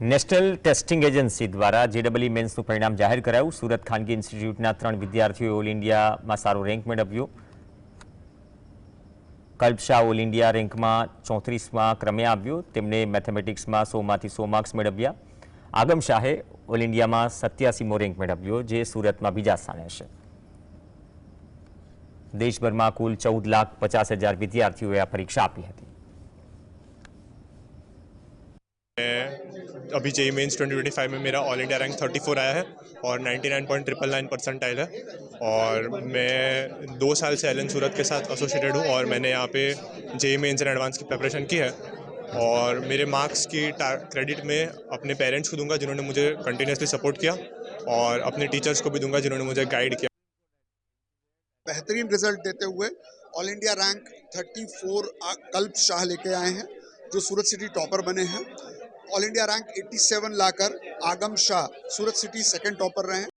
National testing agency દ્વારા જેડબલઈ મેન્સનું પરિણામ જાહેર કરાયું. સુરત ખાનગી ઇન્સ્ટિટ્યૂટના ત્રણ વિદ્યાર્થીઓએ ઓલ ઇન્ડિયામાં સારો રેન્ક મેળવ્યો. કલ્પ શાહ ઓલ ઇન્ડિયા રેન્કમાં ચોત્રીસમાં ક્રમે આવ્યો. તેમણે મેથેમેટિક્સમાં સોમાંથી સો માર્ક્સ મેળવ્યા. આગમ શાહે ઓલ ઇન્ડિયામાં સત્યાસીમો રેન્ક મેળવ્યો, જે સુરતમાં બીજા સ્થાને છે. દેશભરમાં કુલ ચૌદ લાખ પચાસ હજાર વિદ્યાર્થીઓએ આ પરીક્ષા આપી હતી. अभी जेई मेंस 2025 में मेरा ऑल इंडिया रैंक 34 आया है और 99.999 परसेंटाइल है। और मैं दो साल से एल सूरत के साथ एसोसिएटेड हूँ और मैंने यहाँ पे जेई मेंस एंड एडवांस की प्रिपरेशन की है। और मेरे मार्क्स की क्रेडिट में अपने पेरेंट्स को दूँगा जिन्होंने मुझे कंटिन्यूसली सपोर्ट किया और अपने टीचर्स को भी दूँगा जिन्होंने मुझे गाइड किया। बेहतरीन रिज़ल्ट देते हुए ऑल इंडिया रैंक 34 आ- कल्प शाह लेके आए हैं, जो सूरत सिटी टॉपर बने हैं। ऑल इंडिया रैंक 87 लाकर Aagam Shah Surat city second topper रहे हैं।